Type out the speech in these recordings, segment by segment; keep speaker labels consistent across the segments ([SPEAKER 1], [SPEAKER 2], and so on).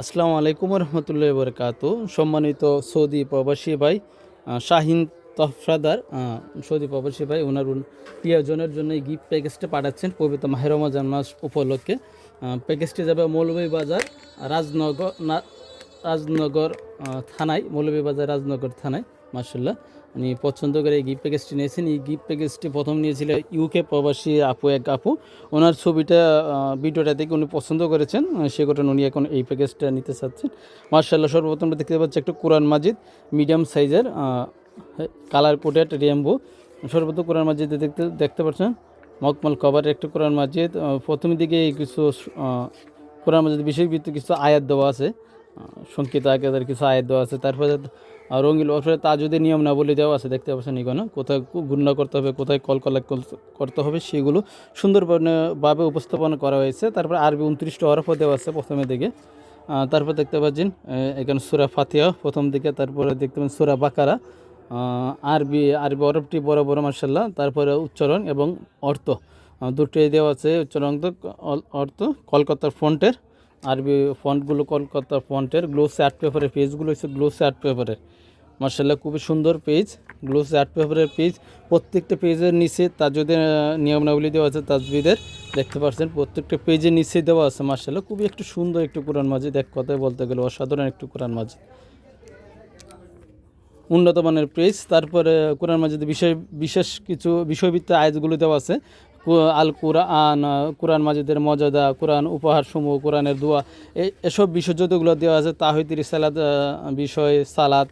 [SPEAKER 1] আসসালামু আলাইকুম রহমতুল্লাহ বরকাত। সম্মানিত সৌদি প্রবাসী ভাই শাহিন তফরাদার সৌদি প্রবাসী ভাই, ওনার প্রিয়জনের জন্য এই গিফট প্যাকেজটা পাঠাচ্ছেন পবিত্র মাহের রমজান মাস উপলক্ষে। প্যাকেজটি যাবে মৌলভীবাজার, রাজনগর, না- রাজনগর থানায়, মৌলভীবাজার রাজনগর থানায় মার্শাল্লাহ উনি পছন্দ করে এই গিফট প্যাকেজটি নিয়েছেন। এই গিফট প্যাকেজটি প্রথম নিয়েছিল ইউকে প্রবাসী আপু, এক আপু। ওনার ছবিটা ভিডিওটা দেখে উনি পছন্দ করেছেন। সে কারণে উনি এখন এই প্যাকেজটা নিতে চাচ্ছেন। মার্শাল্লাহ সর্বপ্রথম দেখতে পাচ্ছি একটা কোরআন মাজিদ, মিডিয়াম সাইজের কালার কোটেড রেমবো সর্বপ্রথম কোরআন মাজিদে দেখতে দেখতে পাচ্ছেন মকমল কভারের একটা কোরআন মাজিদ। প্রথম দিকে কিছু কোরআন মাজিদ বিষয়ভিত্তিক কিছু আয়াত দেওয়া আছে। সংক্ষিপ্ত আয়াতের কিছু আয়াত দেওয়া আছে। তারপরে রঙিন ওপরে তাজুদের নিয়ম না বলে দেওয়া আছে, দেখতে পাচ্ছেন এখানে কোথায় গুণনা করতে হবে, কোথায় কল কলা করতে হবে সেগুলো সুন্দরভাবে উপস্থাপন করা হয়েছে। তারপর আরবি উনত্রিশটা হরফও দেওয়া আছে প্রথমে দিকে। তারপর দেখতে পাচ্ছেন এখানে সুরা ফাতিয়া প্রথম দিকে, তারপরে দেখতে পাচ্ছেন সুরা বাকারা। আরবি আরবি হরফটি বড় বড় মার্শাল্লাহ তারপরে উচ্চারণ এবং অর্থ। দুটোই দেওয়া আছে, উচ্চারণ তো অর্থ কলকাতার ফন্টের আরবি ফন্টগুলো কলকাতা ফন্টের গ্লোসে আর্ট পেপারের পেজগুলো হচ্ছে গ্লোসে আর্ট পেপারের মার্শাল্লাহ খুবই সুন্দর পেজ গ্লোসে আর্ট পেপারের পেজ প্রত্যেকটা পেজের নিচে তাজুদের নিয়মাবলী দেওয়া আছে তাজবিদের। দেখতে পাচ্ছেন, প্রত্যেকটা পেজের নিচে দেওয়া আছে মার্শাল্লাহ খুবই একটু সুন্দর একটু কোরআন মাজিদ, এক কথায় বলতে গেলে অসাধারণ একটু কোরআন মাজিদ। উন্নত মানের পেজ তারপরে কোরআন মাজিদ বিষয় বিশেষ কিছু বিষয়ভিত্তিক আয়াতগুলো দেওয়া আছে। আল কুরআন, কোরআন মাজিদের মর্যাদা, কোরআন উপহার সমূহ কোরআনের দোয়া এসব বিষয় যতগুলো দেওয়া আছে, তাহিদ সালাদ বিষয় সালাদ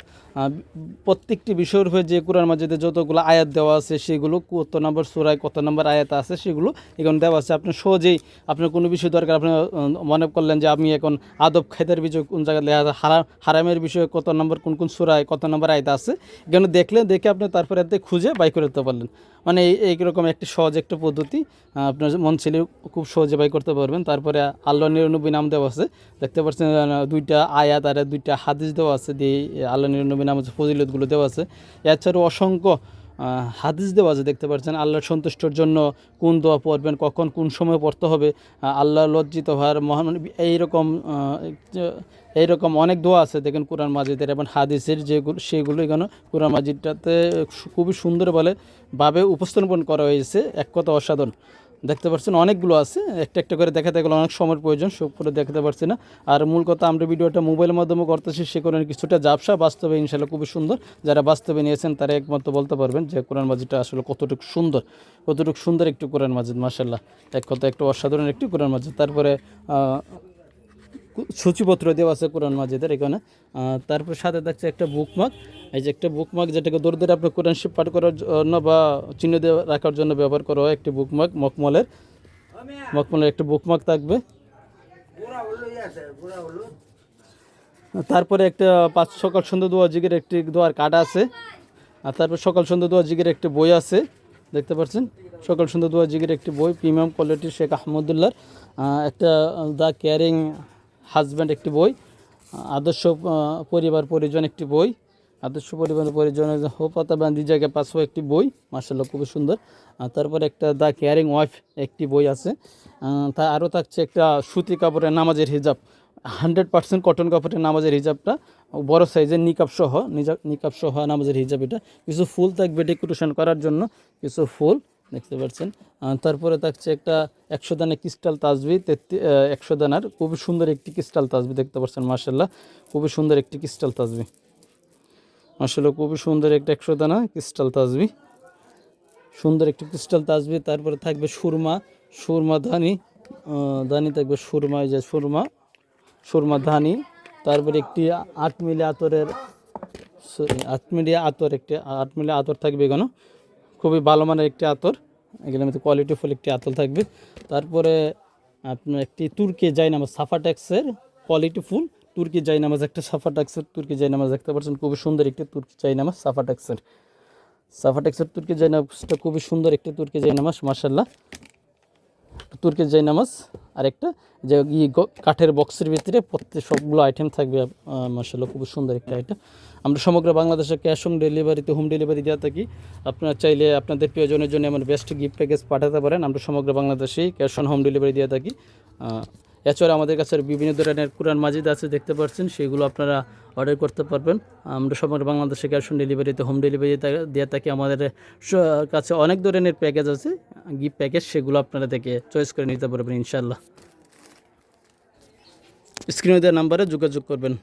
[SPEAKER 1] প্রত্যেকটি বিষয়ের উপরে যে কোরআন মাজিদে যতগুলো আয়াত দেওয়া আছে, সেগুলো কত নম্বর সুরায়, কত নম্বর আয়াত আছে, সেগুলো এখানে দেওয়া আছে। আপনি সহজেই আপনার কোনো বিষয় দরকার, আপনি মনে করলেন যে আমি এখন আদব খাইদার বিষয় কোন জায়গায় হারাম, হারামের বিষয়ে কত নম্বর, কোন কোন সুরায়, কত নম্বর আয়াত আছে এখানে দেখলেন দেখে আপনি তারপরে এতে খুঁজে বাই করে দিতে পারলেন। মানে এই, এইরকম একটি সহজ একটা পদ্ধতি আপনার মন ছেলে খুব সহজে বাই করতে পারবেন। তারপরে আল্লাহ নিরানব্বই নাম দেওয়া আছে। দেখতে পাচ্ছেন দুইটা আয়াত আর দুইটা হাদিস দেওয়া আছে, দিয়ে আল্লাহ নিরানব্বই নাম আছে ফজিলতগুলো দেওয়া আছে। এছাড়াও অসংখ্য হাদিস দেওয়া আছে দেখতে পাচ্ছেন। আল্লাহর সন্তুষ্টর জন্য কোন দোয়া পড়বেন, কখন, কোন সময় পড়তে হবে আল্লাহ লজ্জিত হওয়ার মহান এইরকম এইরকম অনেক দোয়া আছে। দেখেন কোরআন মাজিদের এবং হাদিসের যেগুলো সেগুলো এখানে কোরআন মাজিদটাতে খুবই সুন্দর বলে ভাবে উপস্থাপন করা হয়েছে। এক কথা অসাধারণ। দেখতে পাচ্ছেন অনেকগুলো আছে। একটা একটা করে দেখাতে গেলে অনেক সময়ের প্রয়োজন, সব করে দেখাতে পারছি না। আর মূল কথা, আমরা ভিডিওটা মোবাইলের মাধ্যমে করতেছি, সে কারণে কিছুটা জাবসা বাস্তবে ইনশাল্লাহ খুবই সুন্দর। যারা বাস্তবে নিয়েছেন, তারা একমাত্র বলতে পারবেন যে কোরআন মাজিদটা আসলে কতটুকু সুন্দর। কতটুকু সুন্দর একটি কোরআন মাজিদ মাসাল্লাহ এক কথা একটু অসাধারণ একটি কোরআন মাজিদ। তারপরে সূচিপত্র দেওয়া আছে কোরআন মাজিদের এখানে। তারপর সাথে থাকছে একটা বুকমার্ক এই যে একটা বুকমার্ক যেটাকে দূর দূরে আপনার কোরআন শিব পাঠ করার জন্য বা চিহ্ন দিয়ে রাখার জন্য ব্যবহার করা হয়, একটি বুকমার্ক মকমলের মকমলের একটা বুকমার্ক থাকবে। তারপরে একটা পাঁচ সকাল সন্ধ্যা দোয়া জিগের একটি দোয়ার কার্ড আছে। আর তারপর সকাল সন্ধ্যা দোয়া জিগের একটি বই আছে। দেখতে পাচ্ছেন? সকাল সন্ধ্যা দোয়া জিগের একটি বই প্রিমিয়াম কোয়ালিটির শেখ আহমদুল্লার একটা দ্য কেয়ারিং হাজব্যান্ড একটি বই, আদর্শ পরিবার পরিজন একটি বই, আদর্শ পরিবার পরিজনের হোপাতা বান্দি জায়গায় পাঁচশো একটি বই মার্শাল্লাহ খুবই সুন্দর। তারপরে একটা দ্য কেয়ারিং ওয়াইফ একটি বই আছে। তা আরও থাকছে একটা সুতি কাপড়ের নামাজের হিজাব, হান্ড্রেড পার্সেন্ট কটন কাপড়ের নামাজের হিজাবটা, বড় সাইজের নিকাপ সহ নিজা- নিকাপ সহ নামাজের হিজাব এটা। কিছু ফুল থাকবে ডেকোরেশন করার জন্য, কিছু ফুল। দেখতে পাচ্ছেন। তারপরে থাকছে একটা একশো দানা ক্রিস্টাল তাজবি একশো দানার খুবই সুন্দর একটি ক্রিস্টাল তাজবি দেখতে পাচ্ছেন মার্শাল্লাহ খুবই সুন্দর একটি ক্রিস্টাল তাজবি। মার্শাল্লাহ খুবই সুন্দর একটা একশো দানা ক্রিস্টাল তাজবি। সুন্দর একটি ক্রিস্টাল তাজবি। তারপরে থাকবে সুরমা সুরমা ধানি ধানি থাকবে সুরমা যে সুরমা সুরমা ধানি। তারপরে একটি আট মিলি আতরের আট মিলি আতর, একটি আট মিলি আতর থাকবে এখানে। খুবই ভালো মানের একটি আতর। এগুলোর মধ্যে কোয়ালিটি ফুল একটি আতর থাকবে। তারপরে আপনার একটি তুর্কি জাইনামাজ কোয়ালিটি ফুল তুর্কি জাইনামাজ, একটা সাফাট্যাক্সের তুর্কি জাইনামাজ দেখতে পাচ্ছেন। খুবই সুন্দর একটি তুর্কি জাইনামাজ সাফাট্যাক্সের সাফাটেক্সের তুর্কি জাইনামাজটা খুবই সুন্দর একটি তুর্কি জাইনামাজ মার্শাল্লাহ তুর্কি আর একটা যে ই কাঠের বক্সের ভিতরে প্রত্যেক সবগুলো আইটেম থাকবে মার্শাল্লাহ খুব সুন্দর একটা আইটেম আমরা সমগ্র বাংলাদেশে ক্যাশ অন ডেলিভারিতে হোম ডেলিভারি দেওয়া থাকি। আপনারা চাইলে আপনাদের প্রিয়জনের জন্য আমার বেস্ট গিফট প্যাকেজ পাঠাতে পারেন। আমরা সমগ্র বাংলাদেশেই ক্যাশ অন হোম ডেলিভারি দিয়ে থাকি। এছাড়া আমাদের কাছে বিভিন্ন ধরনের কোরআন মাজিদ আছে, দেখতে পাচ্ছেন সেগুলো আপনারা অর্ডার করতে পারবেন। আমরা সমগ্র বাংলাদেশে ক্যাশ অন ডেলিভারিতে হোম ডেলিভারি দিয়ে থাকি। আমাদের কাছে অনেক ধরনের প্যাকেজ আছে গিফট প্যাকেজ সেগুলো আপনারা থেকে চয়েস করে নিতে পারবেন ইনশাল্লাহ স্ক্রিনে দেওয়া নাম্বারে যোগাযোগ করবেন।